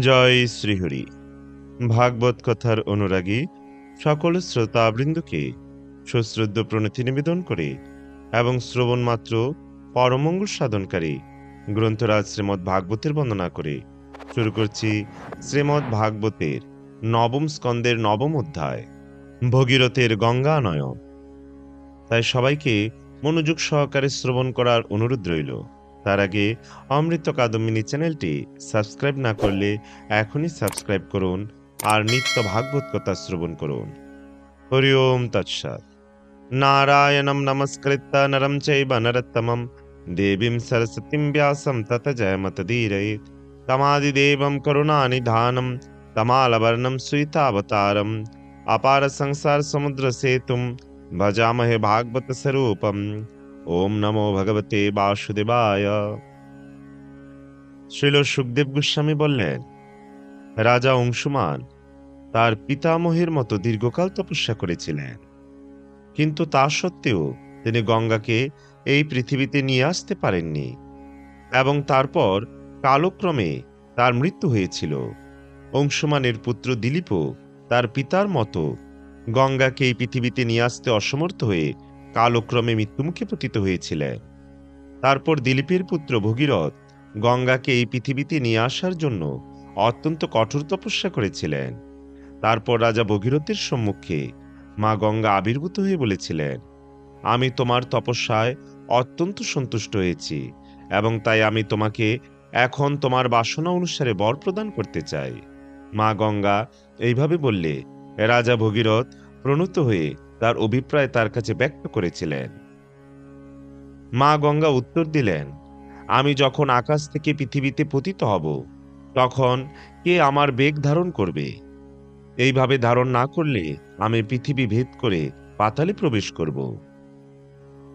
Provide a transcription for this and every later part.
জয় শ্রীহরি। ভাগবত কথার অনুরাগী সকল শ্রোতাবৃন্দকে সশ্রদ্ধ প্রণতি নিবেদন করে এবং শ্রবণ মাত্র পরমঙ্গল সাধনকারী গ্রন্থরাজ শ্রীমৎ ভাগবতের বন্দনা করে শুরু করছি শ্রীমৎ ভাগবতের নবম স্কন্দের নবম অধ্যায়, ভগীরথের গঙ্গানয়ন। তাই সবাইকে মনোযোগ সহকারে শ্রবণ করার অনুরোধ রইল। তার আগে অমৃত কাদম্বিনী চ্যানেলটি সাবস্ক্রাইব না করলে এখনই সাবস্ক্রাইব করুন আর নিত্য ভাগবত কথা শ্রবণ করুন হরি ওম তৎসৎ নারায়ণম নমস্কৃত্য নরম চৈব নরত্তমম দেবীম সরস্বতীম ব্যাসম তত জয়মতদীরয়েত তমাদিদেবম করুণানিধানম তমালবর্ণম সুইতাবতারম अपार संसार समुद्र सेतुं भजामहे भागवत स्वरूपम् ওম নমো ভগবতে বাসুদেবায়। শ্রীল সুখদেব গোস্বামী বললেন, রাজা অংশুমান, তার পিতামহের মতো দীর্ঘকাল তপস্যা করেছিলেন। কিন্তু তা সত্ত্বেও তিনি গঙ্গাকে এই পৃথিবীতে নিয়ে আসতে পারেননি এবং তারপর কালক্রমে তার মৃত্যু হয়েছিল। অংশুমানের পুত্র দিলীপও তার পিতার মতো গঙ্গাকে এই পৃথিবীতে নিয়ে আসতে অসমর্থ হয়ে কালক্রমে মৃত্যুমুখে পতিত হয়েছিলেন। তারপর দিলীপের পুত্র ভগীরথ গঙ্গাকে এই পৃথিবীতে নিয়ে আসার জন্য অত্যন্ত কঠোর তপস্যা করেছিলেন। তারপর রাজা ভগীরথের সম্মুখে মা গঙ্গা আবির্ভূত হয়ে বলেছিলেন, আমি তোমার তপস্যায় অত্যন্ত সন্তুষ্ট হয়েছি এবং তাই আমি তোমাকে এখন তোমার বাসনা অনুসারে বর প্রদান করতে চাই। মা গঙ্গা এইভাবে বললে, রাজা ভগীরথ প্রণুত হয়ে তার অভিপ্রায় তার কাছে ব্যক্ত করেছিলেন। মা গঙ্গা উত্তর দিলেন, আমি যখন আকাশ থেকে পৃথিবীতে পতিত হব, তখন কে আমার বেগ ধারণ করবে? এইভাবে ধারণ না করলে আমি পৃথিবী ভেদ করে পাতালে প্রবেশ করব।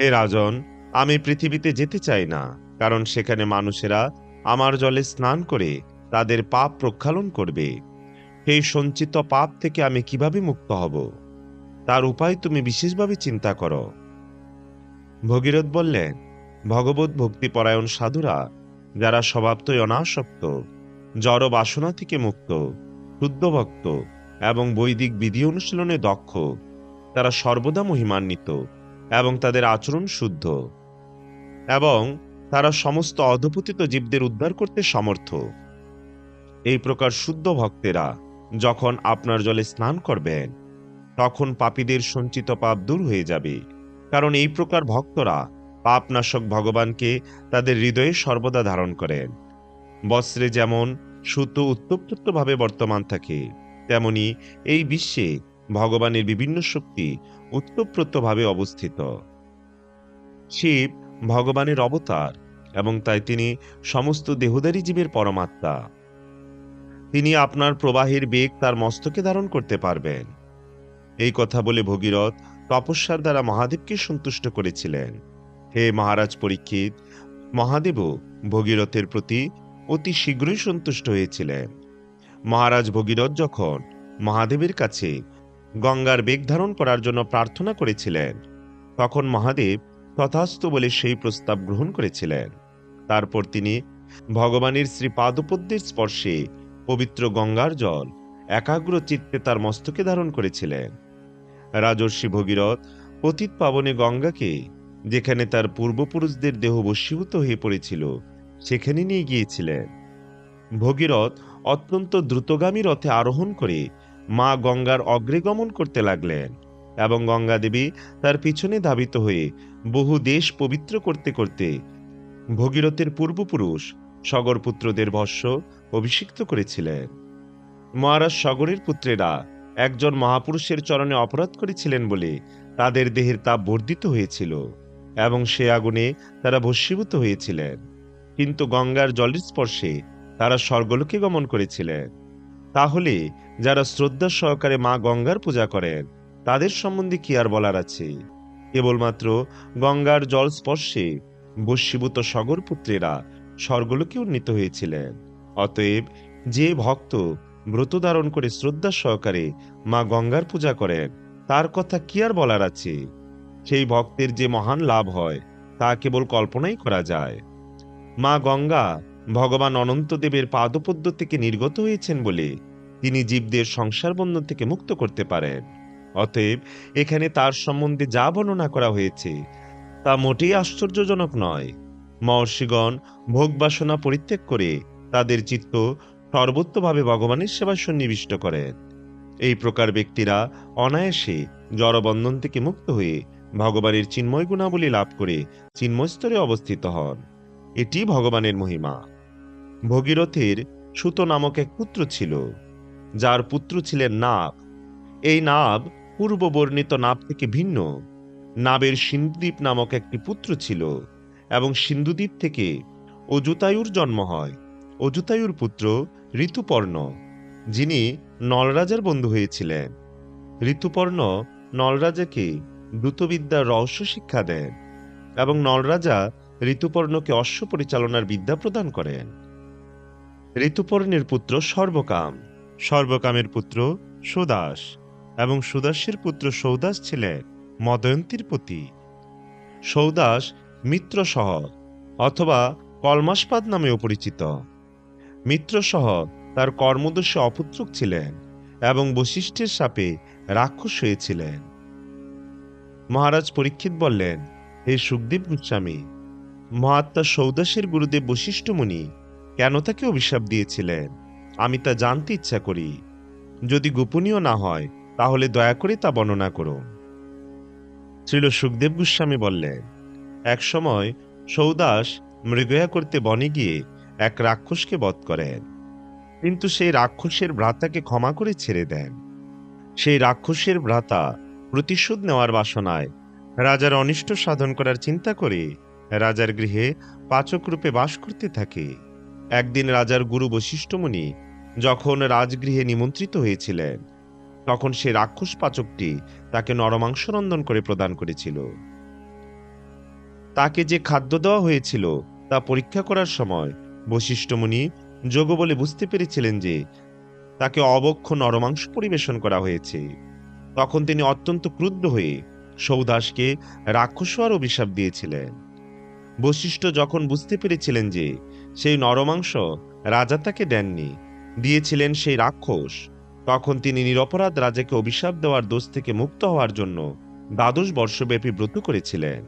হে রাজন, আমি পৃথিবীতে যেতে চাই না, কারণ সেখানে মানুষেরা আমার জলে স্নান করে তাদের পাপ প্রক্ষালন করবে। সেই সঞ্চিত পাপ থেকে আমি কীভাবে মুক্ত হব? তার উপায় তুমি বিশেষভাবে চিন্তা করো। ভগীরথ বললেন, ভগবত ভক্তিপরায়ণ সাধুরা, যারা স্বভাবতই অনাসক্ত জড় বাসনা থেকে মুক্ত, শুদ্ধ ভক্ত এবং বৈদিক বিধি অনুশীলনে দক্ষ, তারা সর্বদা মহিমান্বিত এবং তাদের আচরণ শুদ্ধ এবং তারা সমস্ত অধপতিত জীবদের উদ্ধার করতে সমর্থ। এই প্রকার শুদ্ধ ভক্তেরা যখন আপনার জলে স্নান করবেন তখন পাপীদের সঞ্চিত পাপ দূর হয়ে যাবে। কারণ এই প্রকার ভক্তরা পাপনাশক ভগবানকে তাদের হৃদয়ে সর্বদা ধারণ করেন। বস্ত্রে যেমন সুতো উত্তপ্তভাবে বর্তমান থাকে, তেমনি এই বিশ্বে ভগবানের বিভিন্ন শক্তি উত্তপ্রতভাবে অবস্থিত। শিব ভগবানের অবতার এবং তাই তিনি সমস্ত দেহদারী জীবের পরমাত্মা। তিনি আপনার প্রবাহের বেগ তার মস্তকে ধারণ করতে পারবেন। এই কথা বলে ভগীরথ তপস্যার দ্বারা মহাদেবকে সন্তুষ্ট করেছিলেন। হে মহারাজ পরীক্ষিত, মহাদেবও ভগীরথের প্রতি অতি শীঘ্রই সন্তুষ্ট হয়েছিলেন। মহারাজ ভগীরথ যখন মহাদেবের কাছে গঙ্গার বেগ ধারণ করার জন্য প্রার্থনা করেছিলেন, তখন মহাদেব তথাস্থ বলে সেই প্রস্তাব গ্রহণ করেছিলেন। তারপর তিনি ভগবানের শ্রী পাদপদ্মের স্পর্শে পবিত্র গঙ্গার জল একাগ্র চিত্তে তার মস্তকে ধারণ করেছিলেন। রাজর্ষি ভগীরথ পতিত পাবনে গঙ্গাকে, যেখানে তার পূর্বপুরুষদের দেহ বশীভূত হয়ে পড়েছিল, সেখানে নিয়ে গিয়েছিলেন। ভগীরথ অত্যন্ত দ্রুতগামী রথে আরোহণ করে মা গঙ্গার অগ্রে গমন করতে লাগলেন এবং গঙ্গা দেবী তার পিছনে ধাবিত হয়ে বহু দেশ পবিত্র করতে করতে ভগীরথের পূর্বপুরুষ সগরপুত্রদের ভস্য অভিষিক্ত করেছিলেন। মহারাজ সগরের পুত্রেরা একজন মহাপুরুষের চরণে অপরাধ করেছিলেন বলে তাদের দেহের তাপ বর্ধিত হয়েছিল এবং সে আগুনে তারা ভস্মীভূত হয়েছিলেন। কিন্তু গঙ্গার জলের স্পর্শে তারা স্বর্গলোকে গমন করেছিলেন। তাহলে যারা শ্রদ্ধা সহকারে মা গঙ্গার পূজা করেন, তাদের সম্বন্ধে কি আর বলার আছে? কেবলমাত্র গঙ্গার জল স্পর্শে বশীভূত সগর পুত্রেরা স্বর্গলোকে উন্নীত হয়েছিলেন। অতএব যে ভক্ত ব্রত ধারণ করে শ্রদ্ধা সহকারে মা গঙ্গার পূজা করেন তার কথা কি আর বলার আছে? সেই ভক্তের যে মহান লাভ হয়, তা কেবল কল্পনাই করা যায়। মা গঙ্গা ভগবান অনন্তদেবের পাদপদ্ম থেকে নির্গত হয়েছেন বলে তিনি জীবদের সংসার বন্ধন থেকে মুক্ত করতে পারেন। অতএব এখানে তার সম্বন্ধে যা বর্ণনা করা হয়েছে, তা মোটেই আশ্চর্যজনক নয়। মহর্ষিগণ ভোগ বাসনা পরিত্যাগ করে তাদের চিত্ত সর্বত্রভাবে ভগবানের সেবায় সন্নিবিষ্ট করেন এই প্রকার ব্যক্তিরা অনায়াসে জড়বন্ধন থেকে মুক্ত হয়ে ভগবানের চিন্ময় গুণাবলী লাভ করে চিন্ময় স্তরে অবস্থিত হন। এটি ভগবানের মহিমা। ভগীরথের সুত নামক এক পুত্র ছিল, যার পুত্র ছিলেন নাব এই নাব পূর্ব বর্ণিত নাব থেকে ভিন্ন। নাবের সিন্ধুদ্বীপ নামক একটি পুত্র ছিল এবং সিন্ধুদ্বীপ থেকে অজুতায়ুর জন্ম হয়। অজুতায়ুর পুত্র ঋতুপর্ণ, যিনি নলরাজার বন্ধু হয়েছিলেন। ঋতুপর্ণ নলরাজাকে দ্রুতবিদ্যার রহস্য শিক্ষা দেন এবং নলরাজা ঋতুপর্ণকে অশ্ব পরিচালনার বিদ্যা প্রদান করেন। ঋতুপর্ণের পুত্র সর্বকাম। সর্বকামের পুত্র সুদাস এবং সুদাসের পুত্র সৌদাস ছিলেন মদয়ন্তীর পতি। সৌদাস মিত্রসহ অথবা কলমাসপাদ নামেও পরিচিত। মিত্রসহ তার কর্মদোষে অপুত্রক ছিলেন এবং বশিষ্ঠের সাপে রাক্ষস হয়েছিলেন। মহারাজ পরীক্ষিত বললেন, হে সুখদেব গোস্বামী, মহাত্মা সৌদাসের গুরুদেব বশিষ্ঠ মুনি কেন তাকে অভিশাপ দিয়েছিলেন? আমি তা জানতে ইচ্ছা করি। যদি গোপনীয় না হয়, তাহলে দয়া করে তা বর্ণনা করুন। শ্রীল সুখদেব গোস্বামী বললেন, এক সময় সৌদাস মৃগয়া করতে বনে গিয়ে এক রাক্ষসকে বধ করেন। কিন্তু সেই রাক্ষসের ভ্রাতাকে ক্ষমা করে ছেড়ে দেন। সেই রাক্ষসের ভ্রাতা প্রতিশোধ নেওয়ার বাসনায় রাজার অনিষ্ট সাধন করার চিন্তা করে রাজার গৃহে পাচক রূপে বাস করতে থাকে। একদিন রাজার গুরু বশিষ্ঠমুনি যখন রাজগৃহে নিমন্ত্রিত হয়েছিলেন, তখন সে রাক্ষস পাচকটি তাকে নরমাংস রন্ধন করে প্রদান করেছিল। তাকে যে খাদ্য দেওয়া হয়েছিল তা পরীক্ষা করার সময় বশিষ্ঠমুনি যোগ বলে বুঝতে পেরেছিলেন যে তাকে অবক্ষ নরমাংস পরিবেশন করা হয়েছে। তখন তিনি অত্যন্ত ক্রুদ্ধ হয়ে সৌদাসকে রাক্ষস হওয়ার অভিশাপ দিয়েছিলেন। বশিষ্ঠ যখন বুঝতে পেরেছিলেন যে সেই নরমাংস রাজা তাকে দেননি, দিয়েছিলেন সেই রাক্ষস, তখন তিনি নিরপরাধ রাজাকে অভিশাপ দেওয়ার দোষ থেকে মুক্ত হওয়ার জন্য দ্বাদশ বর্ষব্যাপী ব্রত করেছিলেন।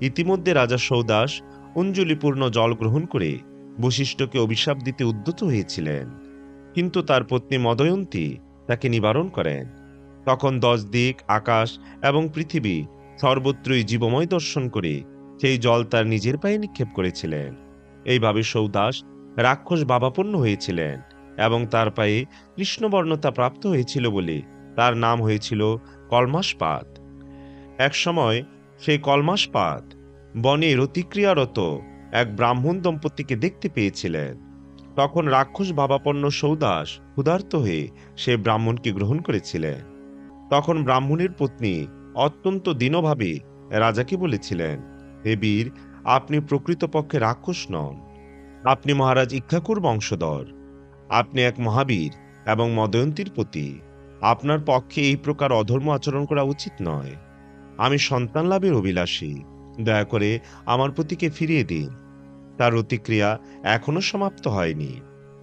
ইতিমধ্যে রাজা সৌদাস অঞ্জলিপূর্ণ জল গ্রহণ করে বশিষ্ঠকে অভিশাপ দিতে উদ্যত হয়েছিলেন। কিন্তু তার পত্নী মদয়ন্তী তাকে নিবারণ করেন। তখন দশ দিক, আকাশ এবং পৃথিবী সর্বত্রই জীবময় দর্শন করে সেই জল তার নিজের পায়ে নিক্ষেপ করেছিলেন। এইভাবে সৌদাস রাক্ষস বাবাপন্ন হয়েছিলেন এবং তার পায়ে কৃষ্ণবর্ণতা প্রাপ্ত হয়েছিল বলে তার নাম হয়েছিল কলমাসপাত। একসময় সেই কলমাসপাত বনে রতিক্রিয়ারত এক ব্রাহ্মণ দম্পতিকে দেখতে পেয়েছিলেন। তখন রাক্ষস ভাবাপন্ন সৌদাস ক্ষুধার্ত হয়ে সে ব্রাহ্মণকে গ্রহণ করেছিলেন। তখন ব্রাহ্মণের পত্নী অত্যন্ত দীনভাবে রাজাকে বলেছিলেন, হে বীর, আপনি প্রকৃতপক্ষে রাক্ষস নন। আপনি মহারাজ ইক্ষাকুর বংশধর। আপনি এক মহাবীর এবং মদয়ন্তীর প্রতি আপনার পক্ষে এই প্রকার অধর্ম আচরণ করা উচিত নয়। আমি সন্তান লাভের অভিলাষী। দয়া করে আমার প্রতিকে ফিরিয়ে দিন। তার প্রতিক্রিয়া এখনও সমাপ্ত হয়নি।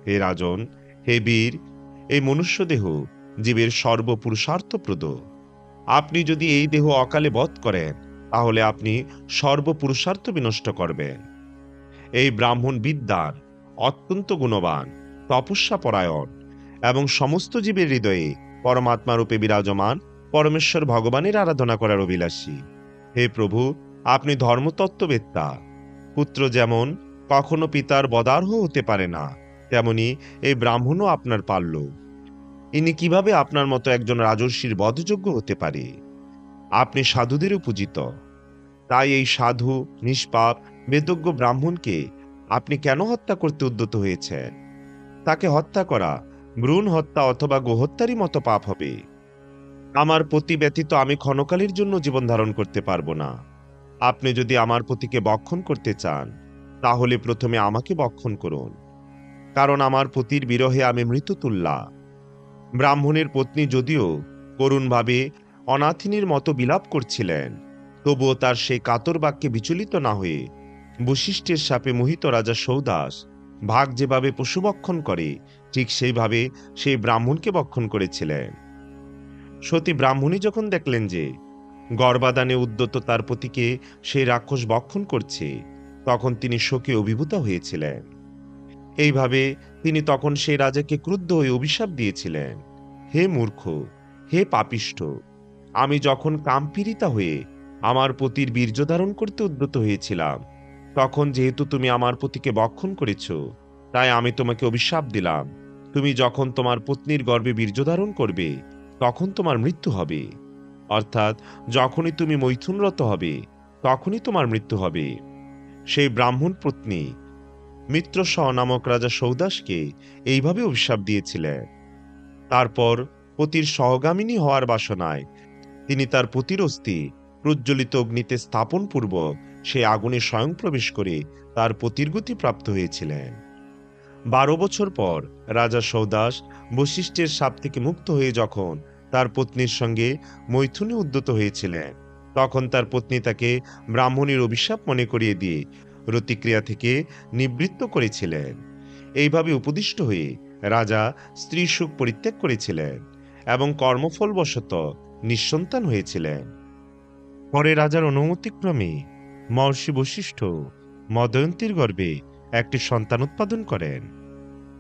হে রাজন, হে বীর, এই মনুষ্য দেহ জীবের সর্বপুরুষার্থপ্রদ। আপনি যদি এই দেহ অকালে বধ করেন, তাহলে আপনি সর্বপুরুষার্থ বিনষ্ট করবেন। এই ব্রাহ্মণ বিদ্যার অত্যন্ত গুণবান তপস্যা পরায়ণ এবং সমস্ত জীবের হৃদয়ে পরমাত্মা রূপে বিরাজমান পরমেশ্বর ভগবানের আরাধনা করার অভিলাষী। হে প্রভু আপনি ধর্মতত্ত্ববেত্তা পুত্র যেমন কখনো পিতার বদার্হ হতে পারে না, তেমনি এই ব্রাহ্মণও আপনার পারল ইনি কীভাবে আপনার মতো একজন রাজর্ষির বধযোগ্য হতে পারে? আপনি সাধুদেরও পূজিত তাই এই সাধু, নিষ্পাপ, বেদজ্ঞ ব্রাহ্মণকে আপনি কেন হত্যা করতে উদ্যত হয়েছেন? তাকে হত্যা করা ভ্রূণ হত্যা অথবা গোহত্যারই মতো পাপ হবে। আমার পতি ব্যতীত আমি ক্ষণকালের জন্য জীবন ধারণ করতে পারব না। আপনি যদি আমার পতিকে বক্ষণ করতে চান, তাহলে প্রথমে আমাকে বক্ষণ করুন। কারণ আমার পতির বিরহে আমি মৃততুল্লা ব্রাহ্মণের পত্নী যদিও করুণভাবে অনাথিনীর মতো বিলাপ করছিলেন, তবুও তার সেই কাতর বাক্যে বিচলিত না হয়ে বশিষ্ঠের সাপে মোহিত রাজা সৌদাস ভাগ যেভাবে পশুবক্ষণ করে, ঠিক সেইভাবে সেই ব্রাহ্মণকে বক্ষণ করেছিলেন। সতী ব্রাহ্মণী যখন দেখলেন যে গর্বাদানে উদ্যত তার পতিকে সেই রাক্ষস বক্ষণ করছে। তখন তিনি শোকে অভিভূত হয়েছিলেন। এইভাবে তিনি তখন সেই রাজাকে ক্রুদ্ধ হয়ে অভিশাপ দিয়েছিলেন। হে মূর্খ, হে পাপিষ্ঠ, আমি যখন কামপীড়িতা হয়ে আমার পতির বীর্য ধারণ করতে উদ্যত হয়েছিলাম, তখন যেহেতু তুমি আমার পতিকে বক্ষণ করেছ, তাই আমি তোমাকে অভিশাপ দিলাম। তুমি যখন তোমার পত্নীর গর্ভে বীর্য ধারণ করবে, তখন তোমার মৃত্যু হবে। অর্থাৎ যখনই তুমি মৈথুনরত হবে, তখনই তোমার মৃত্যু হবে। সেই ব্রাহ্মণ পত্নী মিত্রসহ নামক রাজা সৌদাসকে এইভাবে অভিশাপ দিয়েছিলেন। তারপর পতির সহগামিনী হওয়ার বাসনায় তিনি তার পতির অস্থি প্রজ্বলিত অগ্নিতে স্থাপন পূর্বক সে আগুনে স্বয়ং প্রবেশ করে তার পতির গতি প্রাপ্ত হয়েছিলেন। বারো বছর পর রাজা সৌদাস বশিষ্ঠের সাপ থেকে মুক্ত হয়ে যখন তার পত্নীর সঙ্গে মৈথুনে উদ্যত হয়েছিলেন। তখন তার পত্নী তাকে ব্রাহ্মণের অভিশাপ মনে করিয়ে দিয়ে রতিক্রিয়া থেকে নিবৃত্ত করেছিলেন। এইভাবে উপদিষ্ট হয়ে রাজা স্ত্রী সুখ পরিত্যাগ করেছিলেন এবং কর্মফলবশত নিঃসন্তান হয়েছিলেন। পরে রাজার অনুমতিক্রমে মহর্ষি বশিষ্ঠ মদয়ন্তীর গর্ভে একটি সন্তান উৎপাদন করেন।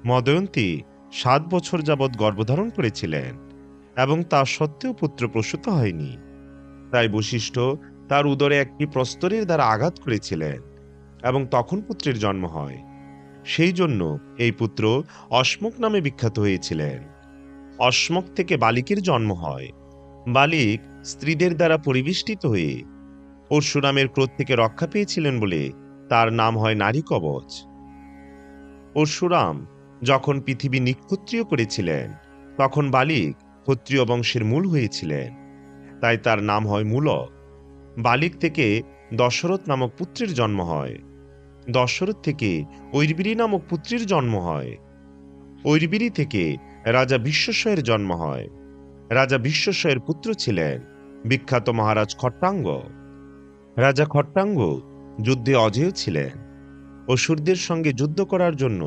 মদয়ন্তী সাত বছর যাবৎ গর্ভধারণ করেছিলেন। এবং তা সত্ত্বেও পুত্র প্রসূত হয়নি। তাই বশিষ্ঠ তার উদরে একটি প্রস্তরের দ্বারা আঘাত করেছিলেন এবং তখন পুত্রের জন্ম হয়। সেই জন্য এই পুত্র অশ্মক নামে বিখ্যাত হয়েছিলেন। অশ্মক থেকে বালিকের জন্ম হয়। বালিক স্ত্রীদের দ্বারা পরিবেষ্টিত হয়ে পরশুরামের ক্রোধ থেকে রক্ষা পেয়েছিলেন বলে তার নাম হয় নারী কবচ। পরশুরাম যখন পৃথিবী নিক্ষত্রিয় করেছিলেন, তখন বালিক ক্ষত্রিয় বংশের মূল হয়েছিলেন। তাই তার নাম হয় মূলক। বালিক থেকে দশরথ নামক পুত্রের জন্ম হয়। দশরথ থেকে ঐরবিরি নামক পুত্রের জন্ম হয়। ঐরবিরি থেকে রাজা বিশ্বস্বয়ের জন্ম হয়। রাজা বিশ্বস্বয়ের পুত্র ছিলেন বিখ্যাত মহারাজ খট্টাঙ্গ। রাজা খট্টাঙ্গ যুদ্ধে অজেয় ছিলেন অসুরদের সঙ্গে যুদ্ধ করার জন্য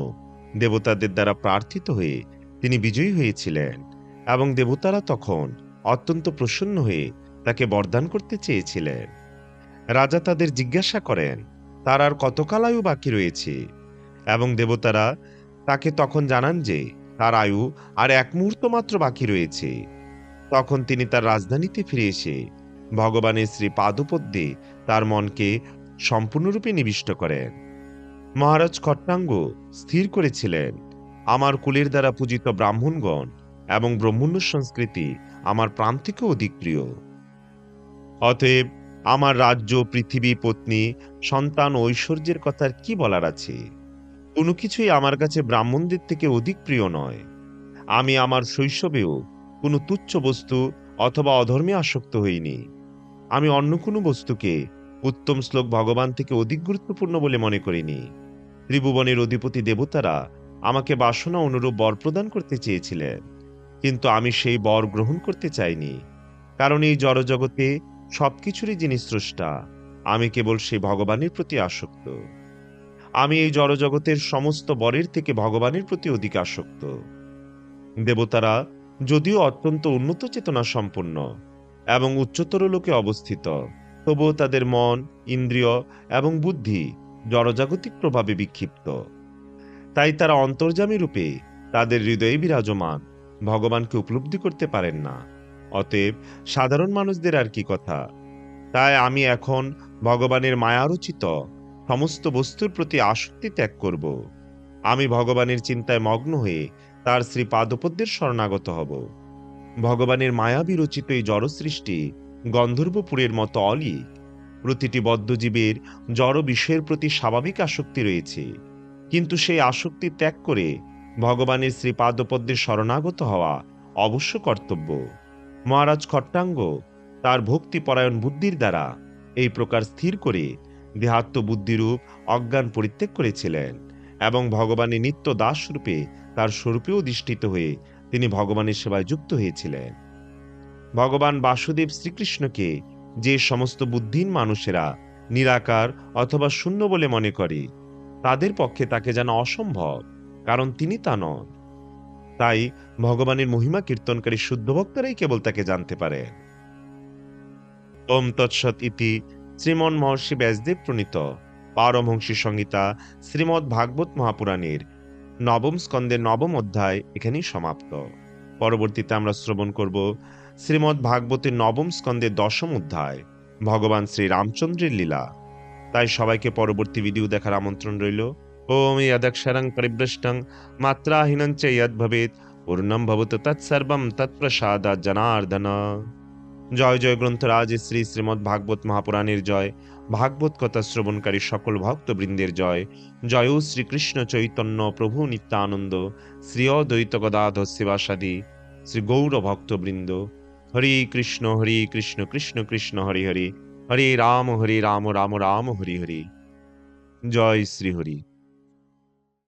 দেবতাদের দ্বারা প্রার্থিত হয়ে তিনি বিজয়ী হয়েছিলেন। এবং দেবতারা তখন অত্যন্ত প্রসন্ন হয়ে তাকে বরদান করতে চেয়েছিলেন। রাজা তাদের জিজ্ঞাসা করেন, তার আর কতকাল আয়ু বাকি রয়েছে? এবং দেবতারা তাকে তখন জানান যে, তার আয়ু আর এক মুহূর্ত মাত্র বাকি রয়েছে। তখন তিনি তার রাজধানীতে ফিরে এসে ভগবানের শ্রী পাদপদ্যে তার মনকে সম্পূর্ণরূপে নিবিষ্ট করেন। মহারাজ খট্টাঙ্গ স্থির করেছিলেন। আমার কুলের দ্বারা পূজিত ব্রাহ্মণগণ এবং ব্রহ্মণ্য সংস্কৃতি আমার প্রাণ থেকে অধিক প্রিয়। অতএব আমার রাজ্য, পৃথিবী, পত্নী, সন্তান ঐশ্বর্যের কথার কি বলার আছে? কোনো কিছুই আমার কাছে ব্রাহ্মণদের থেকে অধিক প্রিয় নয়। আমি আমার শৈশবেও কোনো তুচ্ছ বস্তু অথবা অধর্মে আসক্ত হইনি। আমি অন্য কোনো বস্তুকে উত্তম শ্লোক ভগবান থেকে অধিক গুরুত্বপূর্ণ বলে মনে করিনি। ত্রিভুবনের অধিপতি দেবতারা আমাকে বাসনা অনুরূপ বর প্রদান করতে চেয়েছিলেন। কিন্তু আমি সেই বর গ্রহণ করতে চাইনি, কারণ এই জড়জগতে সবকিছুরই যিনি স্রষ্টা, আমি কেবল সেই ভগবানের প্রতি আসক্ত। আমি এই জড়জগতের সমস্ত বরের থেকে ভগবানের প্রতি অধিক আসক্ত। দেবতারা যদিও অত্যন্ত উন্নত চেতনা সম্পন্ন এবং উচ্চতর লোকে অবস্থিত, তবুও তাদের মন, ইন্দ্রিয় এবং বুদ্ধি জড়জাগতিক প্রভাবে বিক্ষিপ্ত। তাই তারা অন্তর্যামী রূপে তাদের হৃদয়ে বিরাজমান। ভগবানকে উপলব্ধি করতে পারেন না। অতএব সাধারণ মানুষদের আর কি কথা? তাই আমি এখন ভগবানের মায়ারচিত সমস্ত বস্তুর প্রতি আসক্তি ত্যাগ করব। আমি ভগবানের চিন্তায় মগ্ন হয়ে তার শ্রী পাদপদ্যের শরণাগত হব। ভগবানের মায়া বিরচিত এই জড় সৃষ্টি গন্ধর্বপুরের মতো অলিক প্রতিটি বদ্ধজীবের জড় বিষয়ের প্রতি স্বাভাবিক আসক্তি রয়েছে। কিন্তু সেই আসক্তি ত্যাগ করে ভগবানের শ্রী পাদপদ্মের শরণাগত হওয়া অবশ্য কর্তব্য। মহারাজ খট্টাঙ্গ তার ভক্তিপরায়ণ বুদ্ধির দ্বারা এই প্রকার স্থির করে দেহাত্ম বুদ্ধিরূপ অজ্ঞান পরিত্যাগ করেছিলেন এবং ভগবানের নিত্য দাস রূপে তার স্বরূপে অধিষ্ঠিত হয়ে তিনি ভগবানের সেবায় যুক্ত হয়েছিলেন। ভগবান বাসুদেব শ্রীকৃষ্ণকে যে সমস্ত বুদ্ধিহীন মানুষেরা নিরাকার অথবা শূন্য বলে মনে করে, তাদের পক্ষে তাকে জানা অসম্ভব। কারণ তিনি তা নন। তাই ভগবানের মহিমা কীর্তনকারী শুদ্ধ ভক্তরাই কেবল তাকে জানতে পারে। ওম তৎসৎ ইতি শ্রীমন মহর্ষি ব্যাসদেব প্রণীত পারমহংসী সংহিতা শ্রীমৎ ভাগবত মহাপুরাণের নবম স্কন্দের নবম অধ্যায় এখানেই সমাপ্ত। পরবর্তীতে আমরা শ্রবণ করব শ্রীমৎ ভাগবতের নবম স্কন্দের দশম অধ্যায়, ভগবান শ্রী রামচন্দ্রের লীলা। তাই সবাইকে পরবর্তী ভিডিও দেখার আমন্ত্রণ রইল। ওম ইয়াদক্ষরং পরিভ্রষ্টং মাত্রাহীনং চ ইয়দ ভবেত পূর্ণম ভবতু তৎসর্বম তৎপ্রসাদা জনার্দন জয় জয় গ্রন্থরাজ শ্রী শ্রীমৎ ভাগবত মহাপুরাণের জয় ভাগবত কথা শ্রবণকারী সকল ভক্তবৃন্দের জয়। জয় শ্রীকৃষ্ণ চৈতন্য প্রভু নিত্যানন্দ শ্রী অদ্বৈত গদাধর শিবাসাদি শ্রী গৌর ভক্তবৃন্দ। হরে কৃষ্ণ হরে কৃষ্ণ কৃষ্ণ কৃষ্ণ, হরে হরে। হরে রাম হরে রাম রাম রাম, হরি হরি। জয় শ্রী হরি